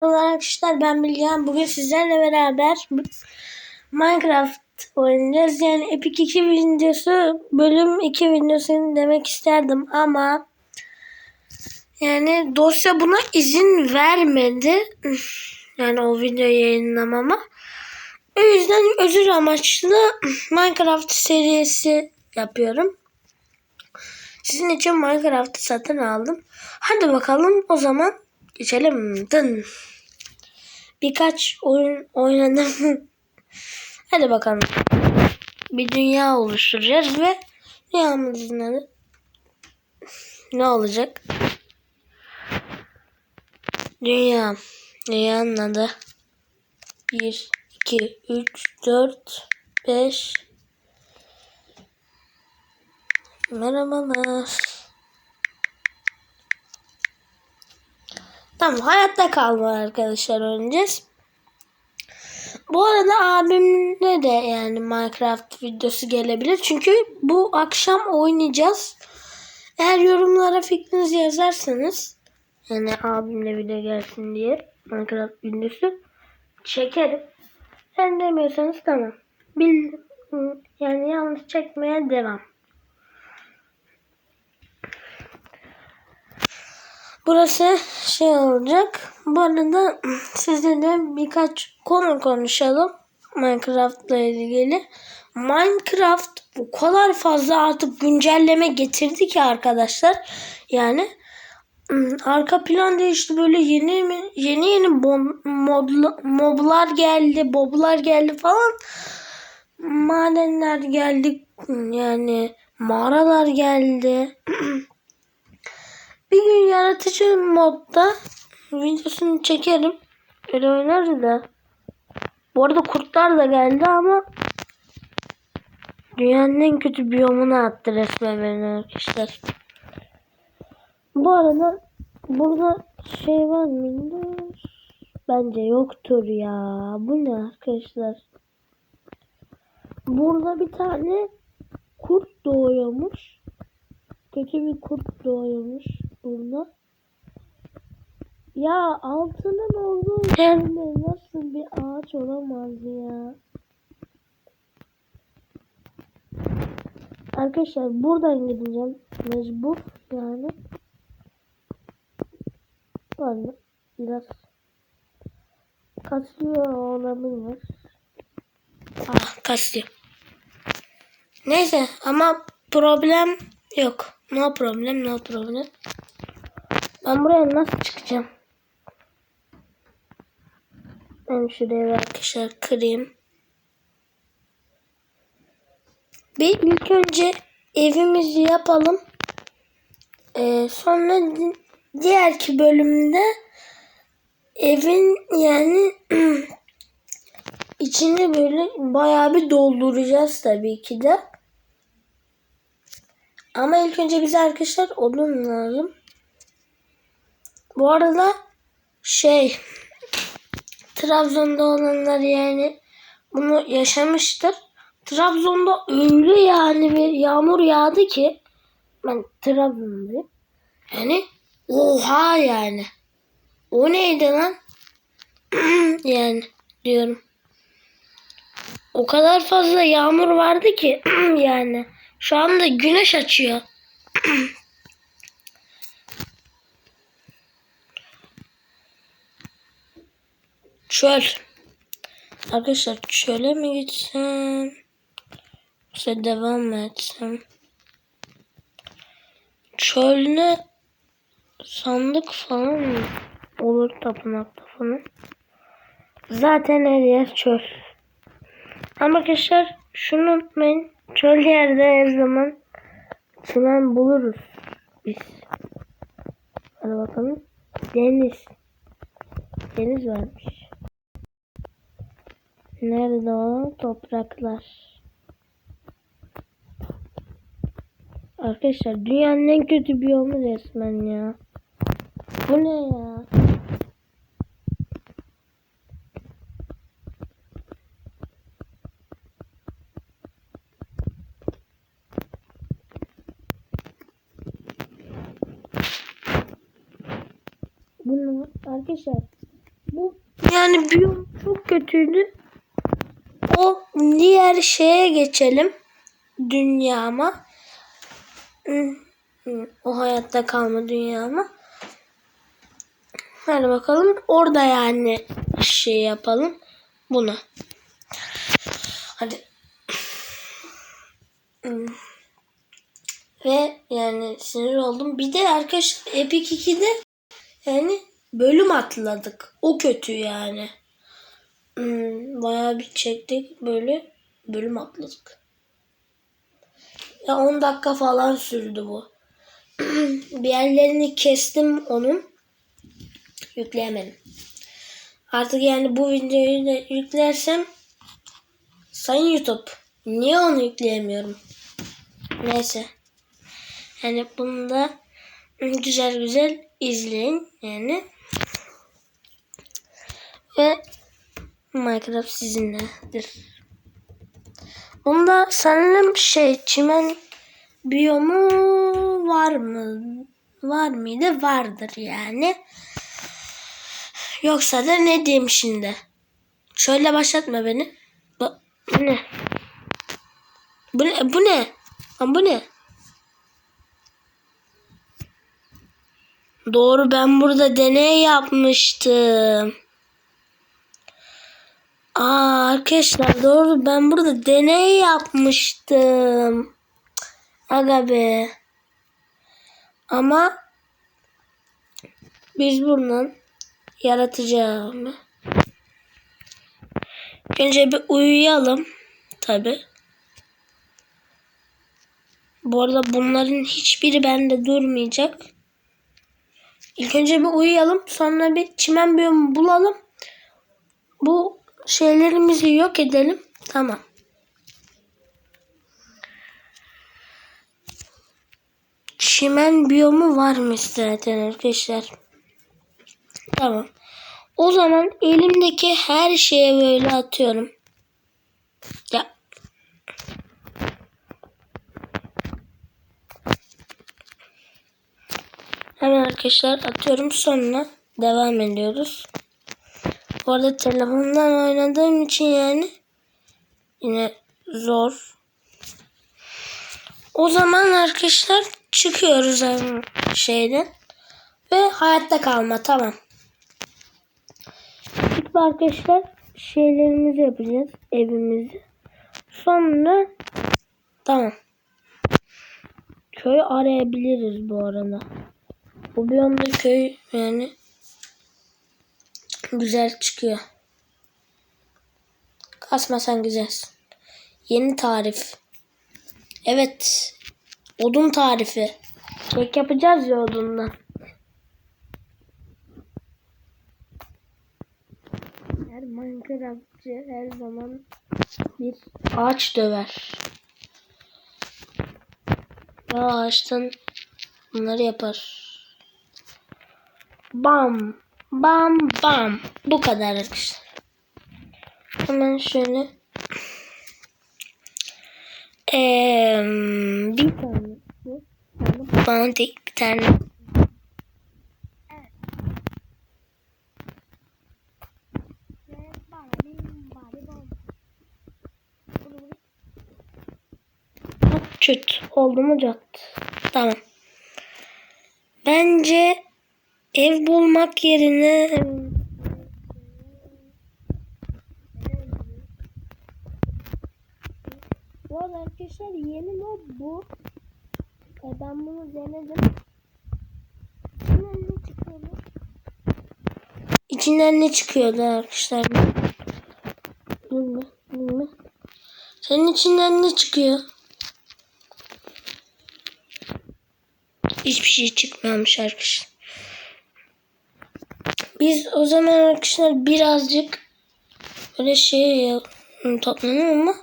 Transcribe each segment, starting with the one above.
Arkadaşlar ben Bilgehan. Bugün sizlerle beraber Minecraft oynayacağız. Yani Epic 2 videosu bölüm 2 videosunu demek isterdim ama yani dosya buna izin vermedi. Yani o videoyu yayınlamama. O yüzden özür amaçlı Minecraft serisi yapıyorum. Sizin için Minecraft'ı satın aldım. Hadi bakalım o zaman geçelim. Dın. Birkaç oyun oynadım. Hadi bakalım. Bir dünya oluşturacağız ve dünyamızın adı ne olacak? Dünya. Dünyanın adı 1, 2, 3, 4, 5 Merhabalar. Tamam hayatta kalma arkadaşlar oynayacağız. Bu arada abimle de yani Minecraft videosu gelebilir. Çünkü bu akşam oynayacağız. Eğer yorumlara fikrinizi yazarsanız yani abimle video gelsin diye Minecraft videosu çekerim. Sen demiyorsanız tamam. Bil, yani yanlış çekmeye devam. Burası şey olacak. Bu arada sizinle birkaç konu konuşalım. Minecraft ile ilgili. Minecraft o kadar fazla artık güncelleme getirdi ki arkadaşlar. Yani arka plan değişti böyle yeni yeni yeni modla, moblar geldi, boblar geldi falan. Madenler geldi yani mağaralar geldi. Bir gün yaratıcı modda videosunu çekerim. Öyle oynarız da. Bu arada kurtlar da geldi ama dünyanın en kötü biyomunu attı resmen beni arkadaşlar. Bu arada burada şey var mıydı? Bence yoktur ya. Bu ne arkadaşlar? Burada bir tane kurt doğuyormuş. Kötü bir kurt doğuyormuş burada. Ya altının olduğu yerde nasıl bir ağaç olamaz ya. Arkadaşlar buradan gideceğim. Mecbur yani. Pardon. Biraz kasıyor olabilir. Ah kasıyor. Neyse ama problem yok. No problem no problem. Ben buraya nasıl çıkacağım? Ben şuraya arkadaşlar kırayım. Bir ilk önce evimizi yapalım. Ee, sonra diğerki bölümde evin yani içini böyle bayağı bir dolduracağız tabii ki de. Ama ilk önce bize arkadaşlar odun lazım. Bu arada şey Trabzon'da olanlar yani bunu yaşamıştır. Trabzon'da öyle yani bir yağmur yağdı ki ben Trabzon'dayım. Yani oha yani. O neydi lan? yani diyorum. O kadar fazla yağmur vardı ki yani. Şu anda güneş açıyor. Çöl. Arkadaşlar çöle mi gitsem? Yoksa devam mı etsem? Çölüne sandık falan mı? Olur tapınakta falan. Zaten her yer çöl. Ama arkadaşlar şunu unutmayın. Çöl yerde her zaman çimen buluruz biz. Hadi bakalım. Deniz. Deniz varmış. Nerede olan topraklar? Arkadaşlar dünyanın en kötü biyomu resmen ya. Bu ne ya? Bunu arkadaşlar yani biyom çok kötüydü. O diğer şeye geçelim. Dünyama. O hayatta kalma dünyama. Hadi bakalım. Orada yani şey yapalım. Bunu. Hadi. Ve yani sinir oldum. Bir de arkadaşlar Epic 2'de yani bölüm atladık. O kötü yani. Hmm, bayağı bir çektik böyle bölüm atladık. Ya 10 dakika falan sürdü bu. bir yerlerini kestim onun. Yükleyemedim. Artık yani bu videoyu da yüklersem Sayın YouTube niye onu yükleyemiyorum? Neyse. Yani bunu da güzel güzel izleyin yani. Ve Minecraft sizinledir. Bunda sanırım şey çimen biyomu var mı? Var mıydı? Vardır yani. Yoksa da ne diyeyim şimdi? Şöyle başlatma beni. Bu, ne? Bu ne? Bu ne? Lan bu ne? Doğru ben burada deney yapmıştım. Aa arkadaşlar doğru ben burada deney yapmıştım. Aga be. Ama biz bundan yaratacağım. Önce bir uyuyalım. Tabi. Bu arada bunların hiçbiri bende durmayacak. İlk önce bir uyuyalım. Sonra bir çimen biyomu bulalım. Bu şeylerimizi yok edelim. Tamam. Çimen biyomu varmış zaten arkadaşlar. Tamam. O zaman elimdeki her şeye böyle atıyorum. Ya. Hemen arkadaşlar atıyorum sonra devam ediyoruz. Bu arada telefondan oynadığım için yani yine zor. O zaman arkadaşlar çıkıyoruz hemen şeyden ve hayatta kalma tamam. İlk arkadaşlar şeylerimizi yapacağız evimizi. Sonra tamam. Köy arayabiliriz bu arada. Bu bir anda köy yani güzel çıkıyor. Kasmasan güzel. Yeni tarif. Evet. Odun tarifi. Kek yapacağız ya odundan. Her Minecraftçı her zaman bir ağaç döver. Ve ağaçtan bunları yapar. Bam. Bam bam. Bu kadar arkadaşlar. Hemen şöyle. Ee, bir tane. Bana tek bir tane. Çüt. Oldu mu cat? Tamam. Bence ev bulmak yerine Bu arada arkadaşlar yeni mod bu. E, ben bunu denedim. İçinden ne çıkıyordu? İçinden ne çıkıyordu arkadaşlar? Bilme, bilme. Senin içinden ne çıkıyor? Hiçbir şey çıkmamış arkadaşlar. Biz o zaman arkadaşlar birazcık böyle şey toplanalım ama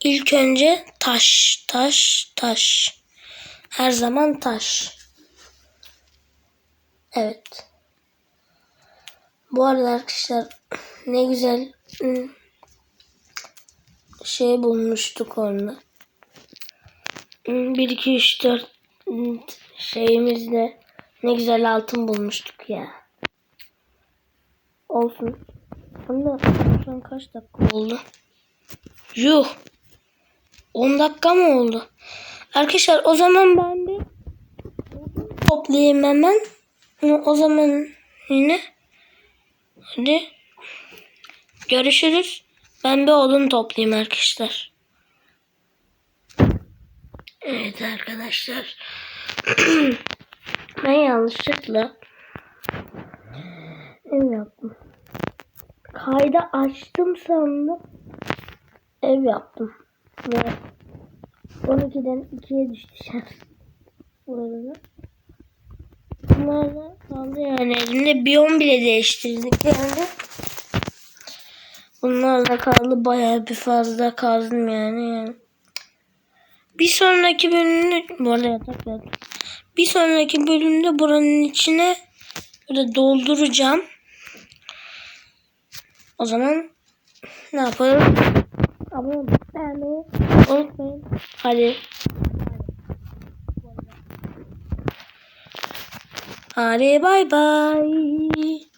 ilk önce taş, taş, taş. Her zaman taş. Evet. Bu arada arkadaşlar ne güzel ım, şey bulmuştuk orada. 1, 2, 3, 4 şeyimizde ne güzel altın bulmuştuk ya. Olsun. Anne şu an kaç dakika oldu? Yuh. 10 dakika mı oldu? Arkadaşlar o zaman ben bir toplayayım hemen. O zaman yine hadi görüşürüz. Ben bir odun toplayayım arkadaşlar. Evet arkadaşlar. ben yanlışlıkla ev yaptım. Kayda açtım sandım. Ev yaptım. Ve 12'den 2'ye düştü şans. Bu arada. Bunlar kaldı yani. Elimde biyom bile değiştirdik yani. Bunlar da kaldı. Bayağı bir fazla kazdım yani. yani. Bir sonraki bölümde bu arada yatak yaptım. Bir sonraki bölümde buranın içine böyle dolduracağım. O zaman ne yapalım? Abone olmayı beğenmeyi unutmayın. Hadi. Hadi bay bay.